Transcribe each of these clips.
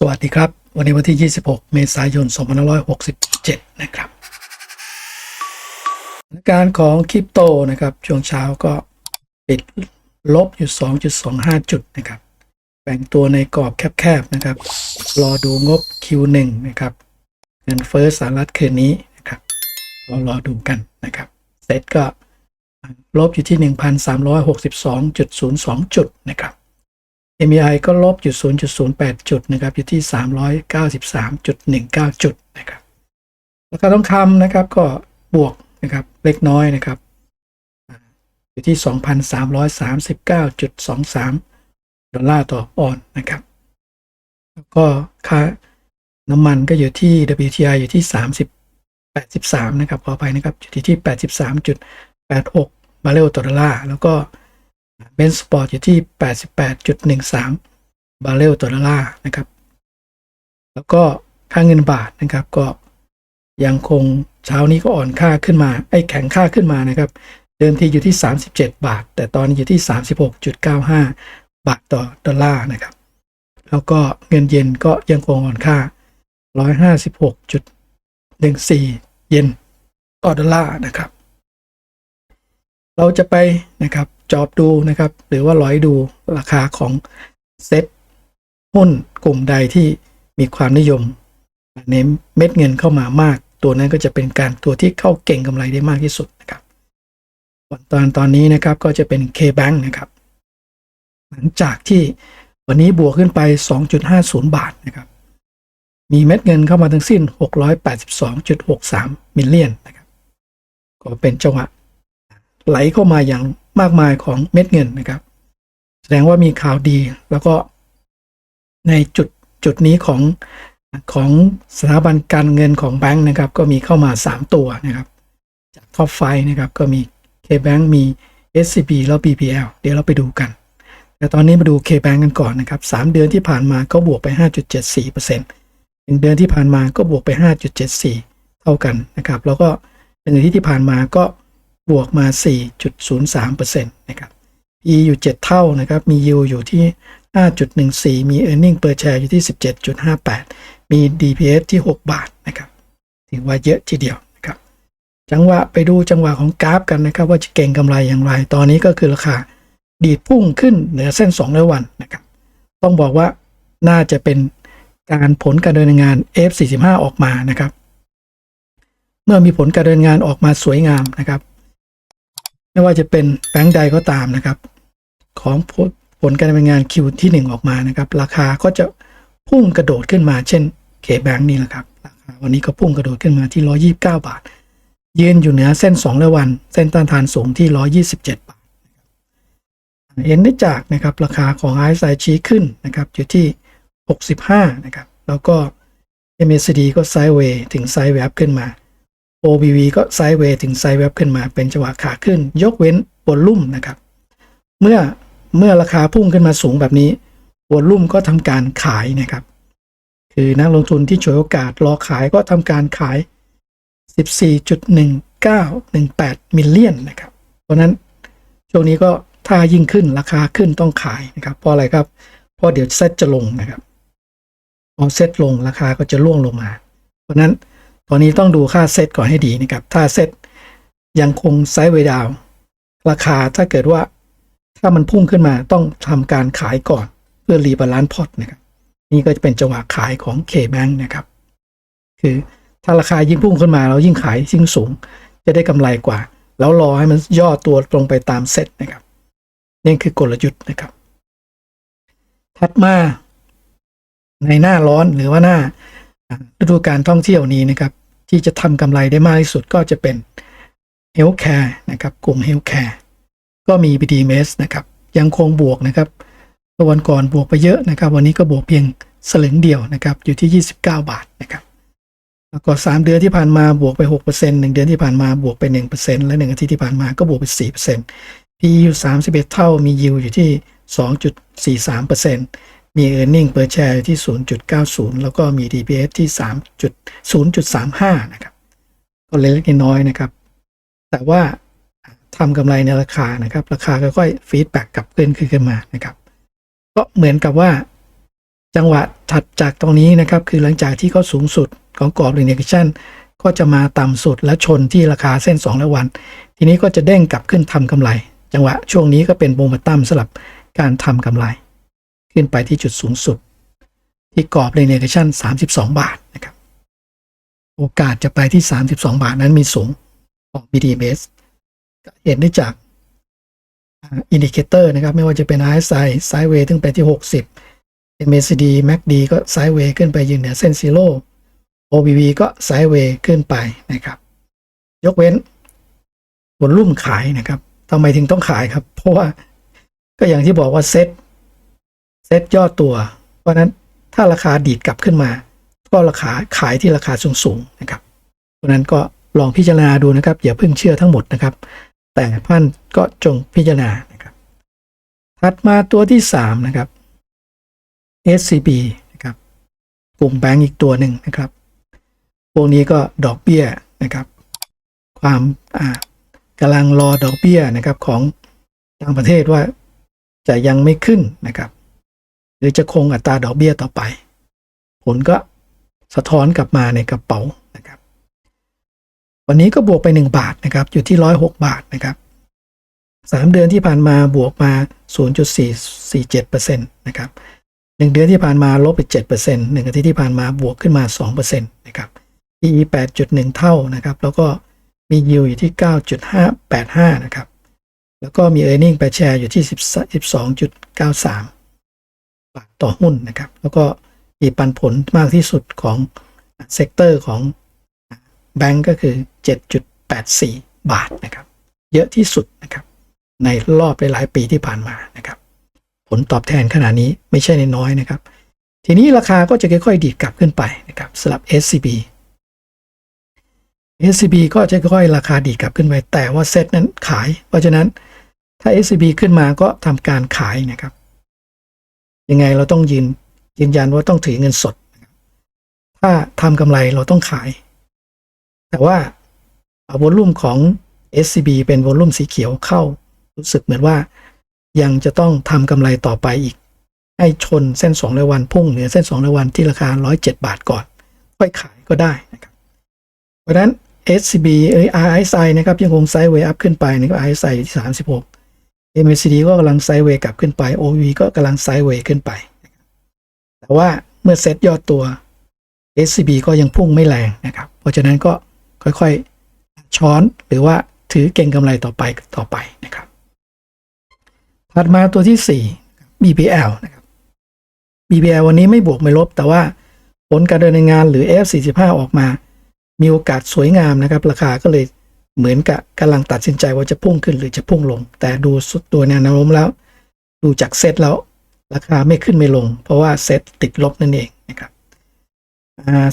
สวัสดีครับ วันนี้วันที่ 26 เมษายน 2567 นะครับสถานการณ์ของคริปโตนะครับ ช่วงเช้าก็ปิดลบอยู่ 2.25 จุดนะครับ แบ่งตัวในกรอบแคบๆนะครับ รอดูงบ Q1 นะครับ เงินเฟ้อสหรัฐคืนนี้นะครับรอรอดูกันนะครับ เซตก็ลบอยู่ที่ 1,362.02 จุดนะครับ MAI ก็ลบอยู่0.08 จุดนะครับอยู่ที่ 393.19 จุดนะครับราคาทองคำนะครับก็บวกนะครับเล็กน้อยนะครับอยู่ที่ 2,339.23 ดอลลาร์ต่อออนนะครับแล้วก็ค่าน้ำมันก็อยู่ที่ WTI อยู่ที่ 30 83 นะครับขอไปนะครับอยู่ที่ 83.86 บาร์เรลต่อดอลลาร์แล้วก็ เบนสปอร์ตอยู่ที่ 88.13 บาร์เรลต่อดอลลาร์นะครับ แล้วก็ค่าเงินบาทนะครับก็ยังคงเช้านี้ก็อ่อนค่าขึ้นมา ไอ้แข็งค่าขึ้นมานะครับ เดิมทีอยู่ที่ 37 บาท แต่ตอนนี้อยู่ที่ 36.95 บาทต่อดอลลาร์นะครับ แล้วก็เงินเยนก็ยังคงอ่อนค่า 156.14 เยนต่อดอลลาร์นะครับ เราจะไปนะครับจอบดูนะครับ หรือว่าร้อยดูราคาของเซ็ตหุ้นกลุ่มใดที่มีความนิยมเน้นเม็ดเงินเข้ามามาก ตัวนั้นก็จะเป็นการตัวที่เข้าเก่งกำไรได้มากที่สุดนะครับตอนตอนนี้นะครับก็จะเป็น K-Bank นะครับ หลังจากที่วันนี้บวกขึ้นไป 2.50 บาทนะครับ มีเม็ดเงินเข้ามาทั้งสิ้น 682.63มิลเลียนนะครับ ก็เป็นจังหวะ ไหลเข้ามาอย่างมากมายของเม็ดเงินนะครับ แสดงว่ามีข่าวดีแล้วก็ในจุดจุดนี้ของของสถาบันการเงินของแบงก์นะครับ ก็มีเข้ามา 3 ตัวนะครับ จากท็อปไฟนะครับก็มี K-Bank มี SCB แล้ว BPL เดี๋ยวเราไปดูกัน แต่ตอนนี้มาดู K-Bank กันก่อนนะครับ 3 เดือนที่ผ่านมาก็บวกไป 5.74%หนึ่งเดือนที่ผ่านมาก็บวกไป 5.74 เท่ากันนะครับ แล้วก็หนึ่งอาทิตย์ที่ผ่านมาก็ บวกมา 4.03%นะครับ PE อยู่ 7 เท่านะครับ มี yield อยู่ที่ 5.14 มี earning per share อยู่ที่ 17.58 มี DPS ที่ 6 บาทนะครับ ถือว่าเยอะทีเดียวนะครับ จังหวะไปดูจังหวะของกราฟกันนะครับ ว่าจะเก่งกำไรอย่างไร ตอนนี้ก็คือราคาดีดพุ่งขึ้นเหนือเส้น2ร้อยวันนะครับ ต้องบอกว่าน่าจะเป็นการผลการดำเนินงาน F45 ออกมานะครับ เมื่อมีผลการดำเนินงานออกมาสวยงามนะครับ ไม่ว่าจะเป็นแบงก์ใดก็ตามนะครับ ของผลผลการดำเนินงาน Q ที่ 1 ออกมานะครับ ราคาก็จะพุ่งกระโดดขึ้นมา เช่นเคแบงนี่แหละครับราคาวันนี้ก็พุ่งกระโดดขึ้นมาที่ 129 บาท ยืนอยู่เหนือเส้น2ร้อยวัน เส้นต้านทานสูงที่ 127 บาทเห็นได้จากนะครับราคาของ RSI ชี้ขึ้นนะครับอยู่ที่ 65 นะครับ แล้วก็ MACD ก็ไซด์เวย์ถึงไซด์แวบขึ้นมา OBV ก็ไซด์เวย์ถึงไซด์แวบขึ้นมาเป็นจังหวะขาขึ้น ยกเว้นวอลลุ่มนะครับ เมื่อเมื่อราคาพุ่งขึ้นมาสูงแบบนี้วอลลุ่มก็ทำการขายนะครับ คือนักลงทุนที่ฉวยโอกาสรอขายก็ทำการขาย 14.1918มิลเลียนนะครับ เพราะนั้นช่วงนี้ก็ถ้ายิ่งขึ้นราคาขึ้นต้องขายนะครับเพราะอะไรครับเพราะเดี๋ยวเซ็ตจะลงนะครับพอเซ็ตลงราคาก็จะร่วงลงมา เพราะนั้น ตอนนี้ต้องดูค่าเซตก่อนให้ดีนะครับ ถ้าเซตยังคงไซด์เวดาว ราคาถ้าเกิดว่าถ้ามันพุ่งขึ้นมาต้องทำการขายก่อนเพื่อรีบาลานซ์พอร์ตนะครับ นี่ก็จะเป็นจังหวะขายของ K-Bank นะครับ คือถ้าราคายิ่งพุ่งขึ้นมาเรายิ่งขายยิ่งสูง จะได้กำไรกว่า แล้วรอให้มันย่อตัวตรงไปตามเซตนะครับนี่คือกลยุทธ์นะครับ ถัดมาในหน้าร้อนหรือว่าหน้า ฤดูการท่องเที่ยวนี้นะครับ ที่จะทำกำไรได้มากที่สุดก็จะเป็น Healthcare นะครับ กลุ่ม Healthcare ก็มี BDMs นะครับ ยังคงบวกนะครับวันก่อนบวกไปเยอะนะครับ วันนี้ก็บวกเพียงสลึงเดียวนะครับ อยู่ที่ 29 บาทนะครับแล้วก็ 3 เดือนที่ผ่านมาบวกไป 6% 1 เดือนที่ผ่านมาบวกไป 1%และ 1 อาทิตย์ที่ผ่านมาก็บวกไป 4% PE อยู่ 31 เท่ามี yield อยู่ที่ 2.43% มี earning per share ที่ 0.90 แล้วก็มี DPS ที่ 3.0.35 นะครับก็เล็กน้อยนะครับ แต่ว่าทำกำไรในราคานะครับ ราคาค่อยๆฟีดแบ็กกลับขึ้นขึ้นมานะครับก็เหมือนกับว่า จังหวะถัดจากตรงนี้นะครับ คือหลังจากที่เขาสูงสุดของกรอบเรนเนชั่นก็จะมาต่ำสุดและชนที่ราคาเส้น 2 และวัน ทีนี้ก็จะเด้งกลับขึ้นทำกำไร จังหวะช่วงนี้ก็เป็นโมเมนตัมสำหรับการทำกำไร ขึ้นไปที่จุดสูงสุด ที่กรอบเรนเนชั่น32 บาทนะครับโอกาสจะไปที่ 32 บาทนั้นมีสูงของ BDMs เห็นได้จากอินดิเคเตอร์นะครับ ไม่ว่าจะเป็น RSI ไซด์เวย์ถึงไปที่ 60 MACD MACD ก็ไซด์เวย์ขึ้นไปยืนเหนือเส้นซีโร่ OBV ก็ไซด์เวย์ขึ้นไปนะครับ ยกเว้นบนรุ่มขายนะครับทำไมถึงต้องขายครับ เพราะว่าก็อย่างที่บอกว่าเซต เซตย่อตัว เพราะนั้นถ้าราคาดีดกลับขึ้นมา ก็ราคาขายที่ราคาสูงๆนะครับเพราะนั้นก็ลองพิจารณาดูนะครับ อย่าเพิ่งเชื่อทั้งหมดนะครับ แต่ท่านก็จงพิจารณานะครับ ถัดมาตัวที่สามนะครับ SCB นะครับกลุ่มแบงก์อีกตัวหนึ่งนะครับพวกนี้ก็ดอกเบี้ยนะครับ ความอ่ากำลังรอดอกเบี้ยนะครับของต่างประเทศว่าจะยังไม่ขึ้นนะครับ รือจะคงอัตราดอกเบี้ยต่อไป ผลก็สะท้อนกลับมาในกระเป๋านะครับ วันนี้ก็บวกไป 1 บาทนะครับ อยู่ที่ 106 บาทนะครับสามเดือนที่ผ่านมาบวกมา 0.447%นะครับหนึ่งเดือนที่ผ่านมาลบไป7%หนึ่งอาทิตย์ที่ผ่านมาบวกขึ้นมา2%นะครับ PE 8.1 เท่านะครับ แล้วก็มี yield อยู่ที่ 9.585 นะครับ แล้วก็มี e a r n i n g per share อยู่ที่ 12.93 บาทต่อหุ้นนะครับ แล้วก็มีปันผลมากที่สุดของเซกเตอร์ของแบงก์ก็คือ 7.84 บาทนะครับ เยอะที่สุดนะครับ ในรอบหลายปีที่ผ่านมานะครับ ผลตอบแทนขนาดนี้ไม่ใช่น้อยนะครับ ทีนี้ราคาก็จะค่อยๆ ดีดกลับขึ้นไปนะครับสำหรับ SCB SCB ก็จะค่อยๆราคาดีดกลับขึ้นไป แต่ว่าเซตนั้นขาย เพราะฉะนั้นถ้า SCB ขึ้นมาก็ทำการขายนะครับ ยังไงเราต้องยืนยืนยันว่าต้องถือเงินสด ถ้าทำกำไรเราต้องขาย แต่ว่าวอลลุ่มของ SCB เป็นวอลลุ่มสีเขียวเข้า รู้สึกเหมือนว่า ยังจะต้องทำกำไรต่อไปอีก ให้ชนเส้น2ระวันพุ่งเหนือเส้น2ระวันที่ราคา 107 บาทก่อน ค่อยขายก็ได้นะครับเพราะฉะนั้น SCB เอ้ย RSI นะครับยังคงไซด์เวย์อัพขึ้นไปนี่ก็ RSI อยู่ที่36 MACD ก็กำลังไซด์เวย์กลับขึ้นไป OV ก็กำลังไซด์เวย์ขึ้นไป แต่ว่าเมื่อเซตยอดตัว SCB ก็ยังพุ่งไม่แรงนะครับ เพราะฉะนั้นก็ค่อยๆ ช้อนหรือว่าถือเก่งกำไรต่อไปต่อไปนะครับ ถัดมาตัวที่ 4 BPL นะครับ BPL วันนี้ไม่บวกไม่ลบ แต่ว่าผลการดำเนินงานหรือ F45 ออกมา มีโอกาสสวยงามนะครับ ราคาก็เลย เหมือนกับกำลังตัดสินใจว่าจะพุ่งขึ้นหรือจะพุ่งลง แต่ดูสุดตัวแนวโน้มแล้ว ดูจากเซตแล้ว ราคาไม่ขึ้นไม่ลง เพราะว่าเซตติดลบนั่นเองนะครับ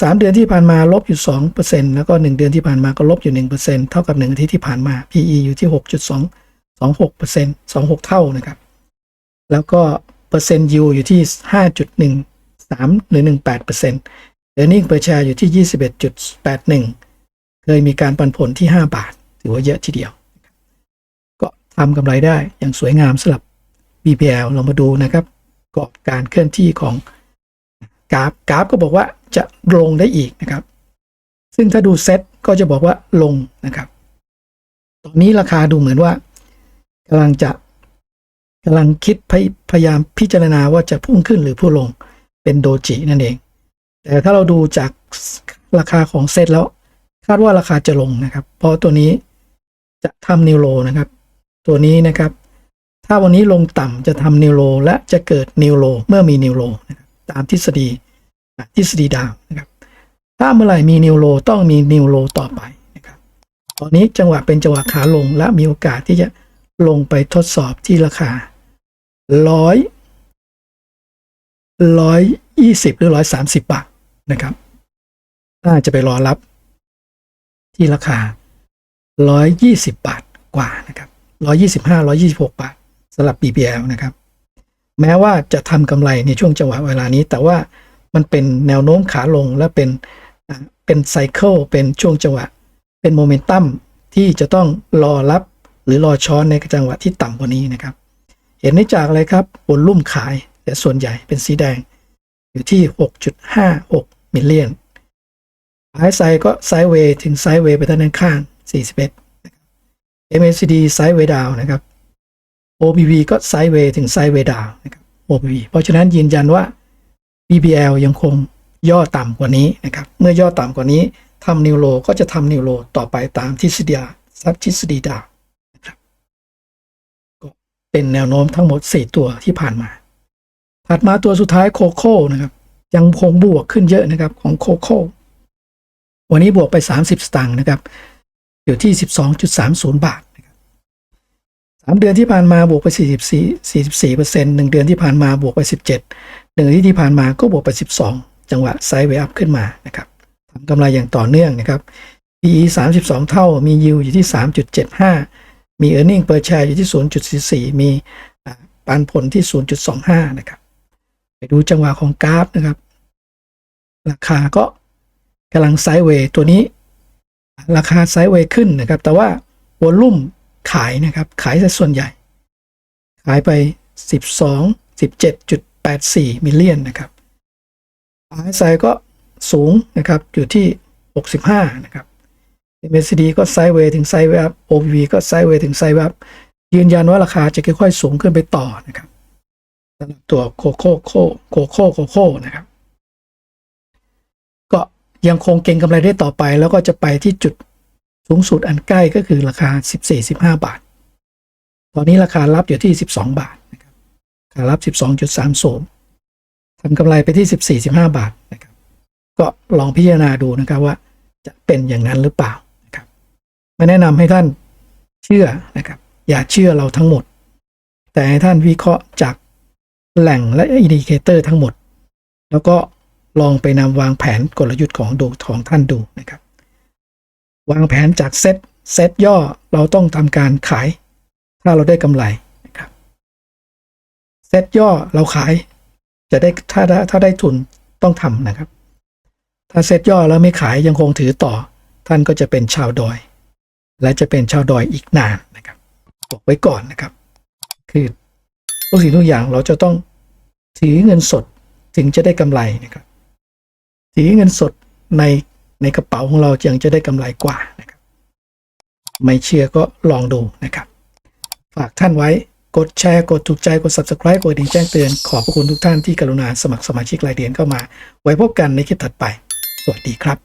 สามเดือนที่ผ่านมาลบอยู่สองเปอร์เซ็นแล้วก็หนึ่งเดือนที่ผ่านมาก็ลบอยู่หนึ่งเปอร์เซ็นเท่ากับหนึ่งอาทิตย์ที่ผ่านมา PE อยู่ที่หกจุดสองสองหกเปอร์เซ็นสองหกเท่านะครับ แล้วก็เปอร์เซ็นต์ยูอยู่ที่ห้าจุดหนึ่งสามหรือหนึ่งแปดเปอร์เซ็นต์เออร์เน็งเปอร์แชร์อยู่ที่ยี่สิบ เคยมีการปันผลที่ห้าบาท ถือว่าเยอะทีเดียว ก็ทำกำไรได้อย่างสวยงามสำหรับ BPL เรามาดูนะครับกรอบการเคลื่อนที่ของกราฟกราฟก็บอกว่าจะลงได้อีกนะครับ ซึ่งถ้าดูเซ็ตก็จะบอกว่าลงนะครับ ตอนนี้ราคาดูเหมือนว่ากำลังจะกำลังคิดพยพยายามพิจารณาว่าจะพุ่งขึ้นหรือพุ่งลงเป็นโดจินั่นเอง แต่ถ้าเราดูจากราคาของเซ็ตแล้ว คาดว่าราคาจะลงนะครับ เพราะตัวนี้จะทำนิวโรนะครับ ตัวนี้นะครับ ถ้าวันนี้ลงต่ำจะทำนิวโรและจะเกิดนิวโรเมื่อมีนิวโรนะครับตามทฤษฎีทฤษฎีดาวนะครับ ถ้าเมื่อไหร่มีนิวโรต้องมีนิวโรต่อไปนะครับตอนนี้จังหวะเป็นจังหวะขาลงและมีโอกาสที่จะลงไปทดสอบที่ราคาร้อยร้อยยี่สิบหรือร้อยสามสิบบาทนะครับน่าจะไปรอรับ ที่ราคาร้อยยี่สิบาทกว่านะครับร้อยี่สิบาร้อยี่สิบหกบาทสำหรับ BBL นะครับ แม้ว่าจะทำกำไรในช่วงจังหวะเวลานี้ แต่ว่ามันเป็นแนวโน้มขาลงและเป็นเป็นไซเคิลเป็นช่วงจังหวะ เป็นโมเมนตัมที่จะต้องรอรับหรือรอช้อนในจังหวะที่ต่ำกว่านี้นะครับ เห็นได้จากอะไรครับบนลุ่มขายแต่ส่วนใหญ่เป็นสีแดง อยู่ที่ 6.56มิลเลียน RSI ก็ไซด์เวย์ถึงไซด์เวย์ไปด้านข้าง 41 MACD ไซด์เวย์ดาวนะครับ OBV ก็ไซด์เวย์ถึงไซด์เวย์ดาวนะครับ OBV เพราะฉะนั้นยืนยันว่า BBL ยังคงย่อต่ำกว่านี้นะครับ เมื่อย่อต่ำกว่านี้ทำนิวโลก็จะทำนิวโลต่อไปตามทฤษฎีซับทฤษฎีดาวนะครับก็เป็นแนวโน้มทั้งหมด 4 ตัวที่ผ่านมา ถัดมาตัวสุดท้ายโคโค่นะครับ ยังคงบวกขึ้นเยอะนะครับของโคโค่ วันนี้บวกไป 30 สตางค์นะครับ อยู่ที่ 12.30 บาทนะครับสามเดือนที่ผ่านมาบวกไป 44 44เปอร์เซ็นต์หนึ่งเดือนที่ผ่านมาบวกไป 17หนึ่งทิตย์ที่ผ่านมาก็บวกไป 12 จังหวะไซด์เวอัพขึ้นมานะครับทำกำไรอย่างต่อเนื่องนะครับ PE 32 เท่ามี yield อยู่ที่ 3.75 มี earning per share อยู่ที่ 0.44 มีอ่าปันผลที่ 0.25 นะครับ ไปดูจังหวะของกราฟนะครับ ราคาก็ กำลังไซด์เวย์ตัวนี้ ราคาไซด์เวย์ขึ้นนะครับ แต่ว่าวอลลุ่มขายนะครับ ขายส่วนใหญ่ ขายไป 12 17.84 มิลเลียนนะครับ RSI ก็สูงนะครับ อยู่ที่ 65 นะครับ MACD ก็ไซด์เวย์ถึงไซด์เวย์อัพ OPV ก็ไซด์เวย์ถึงไซด์เวย์อัพยืนยันว่าราคาจะค่อยๆสูงขึ้นไปต่อนะครับสำหรับตัวโคโค่โคโคโค่โคโค่นะครับ ยังคงเก็งกำไรได้ต่อไป แล้วก็จะไปที่จุดสูงสุดอันใกล้ก็คือราคา 14-15 บาท ตอนนี้ราคารับอยู่ที่ 12 บาทนะครับราคารับ 12.30ทำกำไรไปที่ 14-15 บาทนะครับ ก็ลองพิจารณาดูนะครับว่าจะเป็นอย่างนั้นหรือเปล่านะครับไม่แนะนำให้ท่านเชื่อนะครับ อย่าเชื่อเราทั้งหมด แต่ให้ท่านวิเคราะห์จากแหล่งและอินดิเคเตอร์ทั้งหมด แล้วก็ ลองไปนำวางแผนกลยุทธ์ของดูของท่านดูนะครับ วางแผนจากเซตเซตย่อเราต้องทำการขาย ถ้าเราได้กำไรนะครับเซตย่อเราขาย จะได้ถ้าได้ถ้าได้ทุนต้องทำนะครับ ถ้าเซตย่อแล้วไม่ขายยังคงถือต่อ ท่านก็จะเป็นชาวดอย และจะเป็นชาวดอยอีกนานนะครับบอกไว้ก่อนนะครับ คือทุกสิ่งทุกอย่างเราจะต้องถือเงินสดถึงจะได้กำไรนะครับ สีเงินสดในในกระเป๋าของเราจึงจะได้กำไรกว่านะครับ ไม่เชื่อก็ลองดูนะครับ ฝากท่านไว้กดแชร์ กดถูกใจ กด subscribe กดดิ่งแจ้งเตือน ขอบพระคุณทุกท่านที่กรุณาสมัครสมาชิกรายเดือนเข้ามา ไว้พบกันในคลิปถัดไป สวัสดีครับ